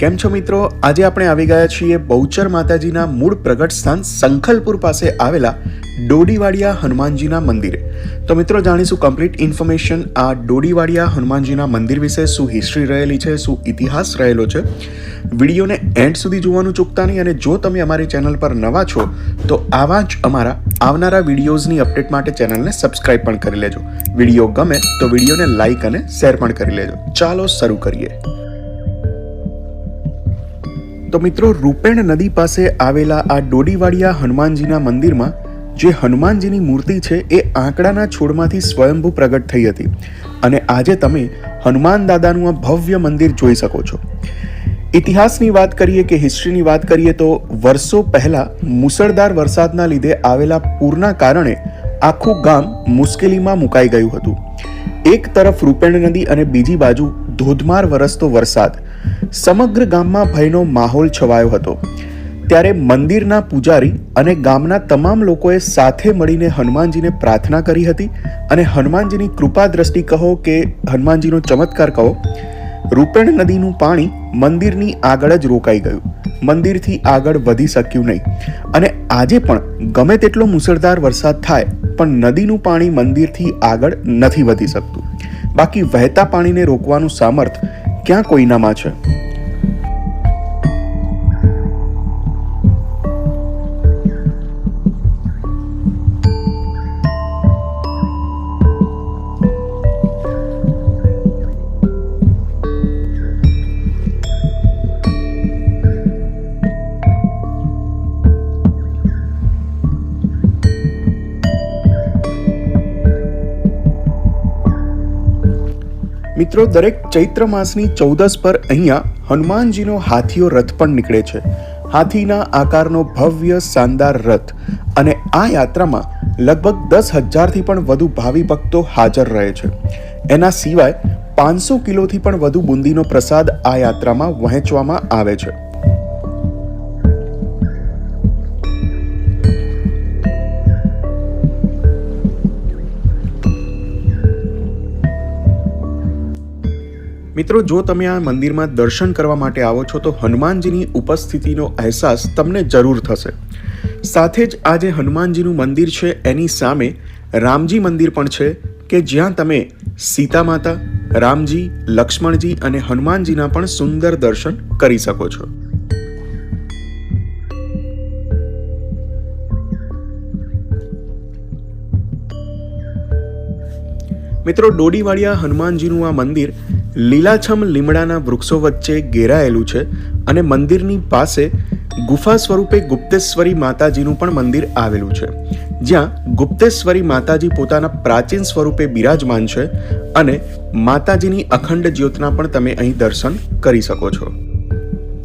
કેમ છો મિત્રો? આજે આપણે આવી ગયા છીએ બહુચર માતાજીના મૂળ પ્રગટ સ્થાન સંખલપુર પાસે આવેલા ડોડીવાડિયા હનુમાનજીના મંદિરે. તો મિત્રો, જાણીશું કમ્પ્લીટ ઇન્ફોર્મેશન આ ડોડીવાડિયા હનુમાનજીના મંદિર વિશે શું હિસ્ટ્રી રહેલી છે, શું ઇતિહાસ રહેલો છે? વિડીયોને એન્ડ સુધી જોવાનું ચૂકતા નહીં અને જો તમે અમારી ચેનલ પર નવા છો, તો આવા જ અમારા આવનારા વિડીયોઝની અપડેટ માટે ચેનલને સબસ્ક્રાઇબ પણ કરી લેજો. વીડિયો ગમે તો વિડીયોને લાઇક અને શેર પણ કરી લેજો. ચાલો શરૂ કરીએ. તો મિત્રો, રૂપેણ નદી પાસે આવેલા આ ડોડીવાડિયા હનુમાનજીના મંદિરમાં, જે હનુમાનજીની મૂર્તિ છે, એ આંકડાના છોડમાંથી સ્વયંભૂ પ્રગટ થઈ હતી. અને આજે તમે હનુમાન દાદાનું આ ભવ્ય મંદિર જોઈ શકો છો. ઇતિહાસની વાત કરીએ કે હિસ્ટ્રીની વાત કરીએ તો વર્ષો પહેલા મુસળધાર વરસાદના લીધે આવેલા પૂરના કારણે આખું ગામ મુશ્કેલીમાં મુકાઈ ગયું હતું. એક તરફ રૂપેણ નદી અને બીજી બાજુ ધોધમાર વરસતો વરસાદ. સમગ્ર ગામમાં ભયનો માહોલ છવાયો હતો. ત્યારે મંદિરના પૂજારી અને ગામના તમામ લોકોએ સાથે મળીને હનુમાનજીને પ્રાર્થના કરી હતી અને હનુમાનજીની કૃપા દ્રષ્ટિ કહો કે હનુમાનજીનો ચમત્કાર કહો, રૂપેણ નદીનું પાણી મંદિરની આગળ જ રોકાઈ ગયું. મંદિરથી આગળ વધી શક્યું નહીં. અને આજે પણ ગમે તેટલો મુસળધાર વરસાદ થાય, પણ નદીનું પાણી મંદિરથી આગળ નથી વધી શકતું. બાકી વહેતા પાણીને રોકવાનું સામર્થ ક્યાં કોઈનામાં છે? મિત્રો, દરેક ચૈત્ર માસની ચૌદસ પર અહીંયા હનુમાનજીનો હાથીઓ રથ પણ નીકળે છે. હાથીના આકારનો ભવ્ય, શાનદાર રથ અને આ યાત્રામાં લગભગ દસ હજારથી પણ વધુ ભાવિ ભક્તો હાજર રહે છે. એના સિવાય પાંચસો કિલોથી પણ વધુ બુંદીનો પ્રસાદ આ યાત્રામાં વહેંચવામાં આવે છે. મિત્રો, જો તમે આ મંદિરમાં દર્શન કરવા માટે આવો છો, તો હનુમાનજીની ઉપસ્થિતિનો અહેસાસ તમને જરૂર થશે. સાથે જ આ જે હનુમાનજીનું મંદિર છે, એની સામે રામજી મંદિર પણ છે, કે જ્યાં તમે સીતા માતા રામજી, લક્ષ્મણજી અને હનુમાનજીના પણ સુંદર દર્શન કરી શકો છો. મિત્રો, ડોડીવાડિયા હનુમાનજીનું આ મંદિર લીલાછમ લીમડાના વૃક્ષો વચ્ચે ઘેરાયેલું છે અને મંદિરની પાસે ગુફા સ્વરૂપે ગુપ્તેશ્વરી માતાજીનું પણ મંદિર આવેલું છે. જ્યાં ગુપ્તેશ્વરી માતાજી પોતાના પ્રાચીન સ્વરૂપે બિરાજમાન છે અને માતાજીની અખંડ જ્યોતના પણ તમે અહીં દર્શન કરી શકો છો.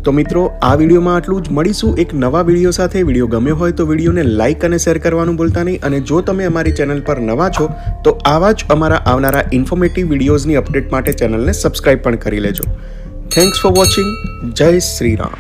તો મિત્રો, આ વિડીયોમાં આટલું જ. મળીશું એક નવા વીડિયો સાથે. વીડિયો ગમ્યો હોય તો વિડીયોને લાઇક અને શેર કરવાનું ભૂલતા નહીં. અને જો તમે અમારી ચેનલ પર નવા છો, તો આવા જ અમારા આવનારા ઇન્ફોર્મેટિવ વિડીયોઝની અપડેટ માટે ચેનલને સબસ્ક્રાઇબ પણ કરી લેજો. થેન્ક્સ ફોર વોચિંગ જય શ્રી રામ.